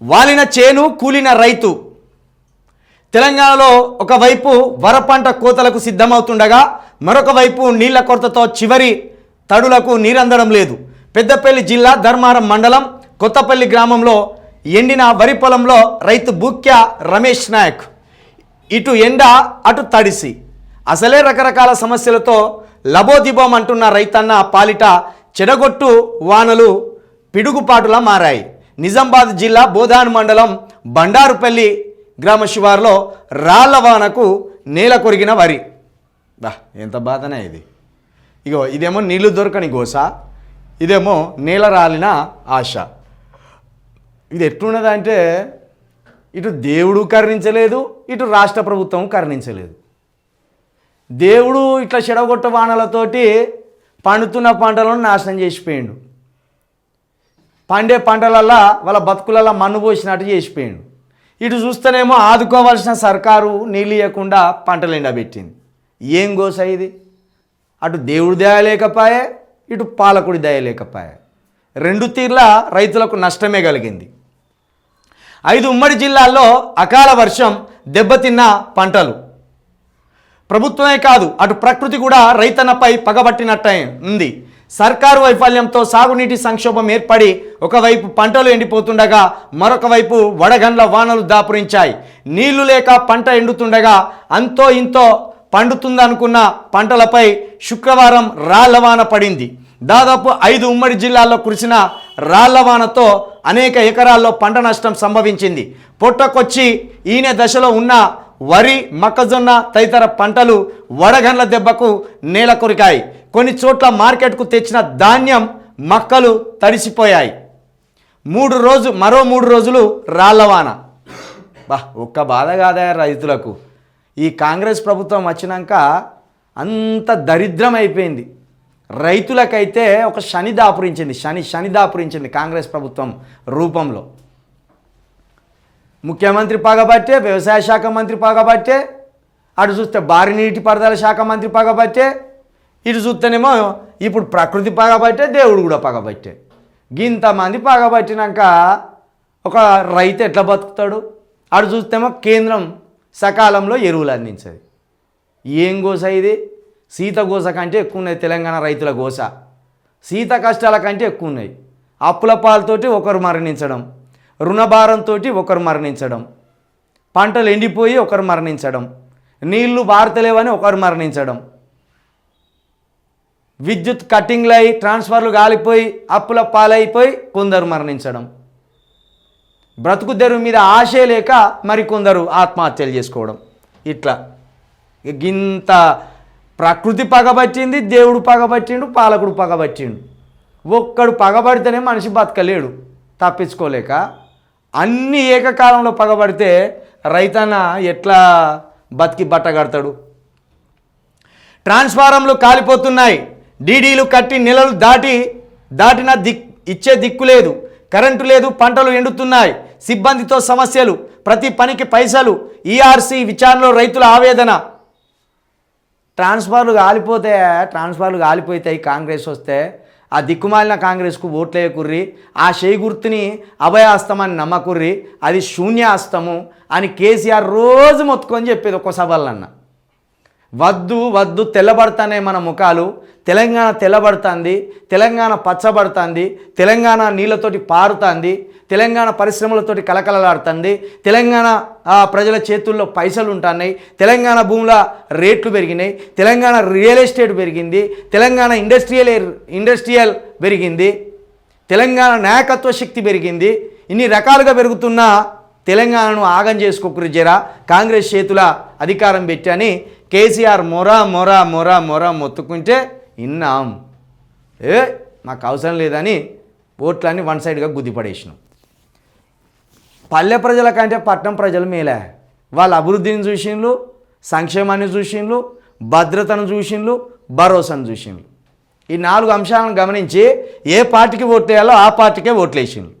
వాలిన చేను కూలిన రైతు. తెలంగాణలో ఒకవైపు వర పంట కోతలకు సిద్ధమవుతుండగా మరొక వైపు నీళ్ళ కొరతతో చివరి తడులకు నీరందడం లేదు. పెద్దపల్లి జిల్లా ధర్మారం మండలం కొత్తపల్లి గ్రామంలో ఎండిన వరి పొలంలో రైతు బూక్య రమేష్ నాయక్. ఇటు ఎండ అటు తడిసి. అసలే రకరకాల సమస్యలతో లబోదిబోం అంటున్న రైతన్న పాలిట చెడగొట్టు వానలు పిడుగుపాటులా మారాయి. నిజామాబాద్ జిల్లా బోధాన్ మండలం బండారుపల్లి గ్రామ శివారులో రాళ్ళ వానకు నేల కొరిగిన వరి. బా ఎంత బాధనే ఇది. ఇగో ఇదేమో నీళ్ళు దొరకని గోస ఇదేమో నేల రాలిన ఆశ. ఇది ఎట్లున్నదంటే ఇటు దేవుడు కరుణించలేదు ఇటు రాష్ట్ర ప్రభుత్వం కరుణించలేదు. దేవుడు ఇట్లా చెడగొట్ట వానలతోటి పండుతున్న పంటలను నాశనం చేసిపోయిండు. పండే పంటలల్లా వాళ్ళ బతుకులల్లా మన్ను పోసినట్టు చేసిపోయిండు. ఇటు చూస్తేనేమో ఆదుకోవాల్సిన సర్కారు నీళ్ళు ఇవ్వకుండా పంటలు ఎండబెట్టింది. ఏం గోస ఇది? అటు దేవుడు దయ లేకపాయే ఇటు పాలకుడి దయ లేకపాయే. రెండు తీర్ల రైతులకు నష్టమే కలిగింది. ఐదు ఉమ్మడి జిల్లాల్లో అకాల వర్షం దెబ్బతిన్న పంటలు. ప్రభుత్వమే కాదు అటు ప్రకృతి కూడా రైతన్నపై పగబట్టినట్టే ఉంది. సర్కారు వైఫల్యంతో సాగునీటి సంక్షోభం ఏర్పడి ఒకవైపు పంటలు ఎండిపోతుండగా మరొక వైపు వడగండ్ల వానలు దాపురించాయి. నీళ్ళు లేక పంట ఎండుతుండగా అంతో ఇంతో పండుతుందనుకున్న పంటలపై శుక్రవారం రాళ్ళవాన పడింది. దాదాపు ఐదు ఉమ్మడి జిల్లాల్లో కురిసిన రాళ్ళవానతో అనేక ఎకరాల్లో పంట నష్టం సంభవించింది. పొట్టకొచ్చి ఈయన దశలో ఉన్న వరి మొక్కజొన్న తదితర పంటలు వడగండ్ల దెబ్బకు నేల కొరికాయి. కొన్ని చోట్ల మార్కెట్కు తెచ్చిన ధాన్యం మక్కలు తడిసిపోయాయి. మూడు రోజు మరో మూడు రోజులు రాళ్ళవాన బా ఒక్క బాధ కాదా రైతులకు. ఈ కాంగ్రెస్ ప్రభుత్వం వచ్చినాక అంత దరిద్రం అయిపోయింది. రైతులకైతే ఒక శని దాపురించింది శని శని దాపురించింది కాంగ్రెస్ ప్రభుత్వం రూపంలో. ముఖ్యమంత్రి పగబట్టే వ్యవసాయ శాఖ మంత్రి పగబట్టే అటు చూస్తే భారీ నీటిపారుదల శాఖ మంత్రి పగబట్టే ఇటు చూస్తేనేమో ఇప్పుడు ప్రకృతి పగబట్టే దేవుడు కూడా పగబట్టే. ఇంతమంది పగబట్టినాక ఒక రైతు ఎట్లా బతుకుతాడు? అటు చూస్తేమో కేంద్రం సకాలంలో ఎరువులు అందించదు. ఏం గోస ఇది? సీత గోస కంటే ఎక్కువ ఉన్నది తెలంగాణ రైతుల గోస. సీత కష్టాల కంటే ఎక్కువ ఉన్నాయి అప్పుల పాలతోటి ఒకరు మరణించడం రుణభారంతో ఒకరు మరణించడం పంటలు ఎండిపోయి ఒకరు మరణించడం నీళ్ళు బారతలేవని ఒకరు మరణించడం. విద్యుత్ కట్టింగ్లు అయి ట్రాన్స్ఫర్లు గాలిపోయి అప్పుల పాలైపోయి కొందరు మరణించడం. బ్రతుకు తెరువు మీద ఆశే లేక మరికొందరు ఆత్మహత్యలు చేసుకోవడం. ఇట్లా. గింత ప్రకృతి పగబట్టింది దేవుడు పగబట్టిండు పాలకుడు పగబట్టిండు. ఒక్కడు పగబడితేనే మనిషి బతకలేడు తప్పించుకోలేక. అన్ని ఏకకాలంలో పగబడితే రైతన్న ఎట్లా బతికి బట్ట కడతాడు? ట్రాన్స్ఫారంలు కాలిపోతున్నాయి. డీడీలు కట్టి నెలలు దాటి దాటిన దిక్ ఇచ్చే దిక్కు లేదు. కరెంటు లేదు పంటలు ఎండుతున్నాయి. సిబ్బందితో సమస్యలు ప్రతి పనికి పైసలు. ఈఆర్సీ విచారణలో రైతుల ఆవేదన. ట్రాన్స్ఫర్లు కాలిపోతే ట్రాన్స్ఫర్లు కాలిపోతాయి కాంగ్రెస్ వస్తే. ఆ దిక్కుమాలిన కాంగ్రెస్కు ఓట్లేయకుర్రి. ఆ చేయి గుర్తుని అభయాస్తమని నమ్మకుర్రి. అది శూన్యాస్తము అని కేసీఆర్ రోజు మొత్తుకొని చెప్పేది ఒక్క సభలన్న వద్దు వద్దు తెల్లబడతానే మన ముఖాలు. తెలంగాణ తెల్లబడుతుంది తెలంగాణ పచ్చబడుతుంది తెలంగాణ నీళ్ళతోటి పారుతుంది తెలంగాణ పరిశ్రమలతోటి కలకలలాడుతుంది తెలంగాణ ప్రజల చేతుల్లో పైసలు ఉంటున్నాయి తెలంగాణ భూముల రేట్లు పెరిగినాయి తెలంగాణ రియల్ ఎస్టేట్ పెరిగింది తెలంగాణ ఇండస్ట్రియల్ ఇండస్ట్రియల్ పెరిగింది తెలంగాణ నాయకత్వ శక్తి పెరిగింది ఇన్ని రకాలుగా పెరుగుతున్న తెలంగాణను ఆగం చేసుకోకురు జరా. కాంగ్రెస్ చేతుల అధికారం పెట్టని కేసీఆర్ మొరా మొరా మొరా మొరా మొత్తుకుంటే ఇన్నాం. ఏ మాకు అవసరం లేదని ఓట్లన్నీ వన్ సైడ్గా గుద్దిపడేసినాం. పల్లె ప్రజల కంటే పట్టణం ప్రజలు మేలే. వాళ్ళ అభివృద్ధిని చూసిండ్లు సంక్షేమాన్ని చూసిండ్లు భద్రతను చూసిండ్లు భరోసాను చూసిండ్లు. ఈ నాలుగు అంశాలను గమనించి ఏ పార్టీకి ఓట్లేయాలో ఆ పార్టీకే ఓట్లేసిండ్లు.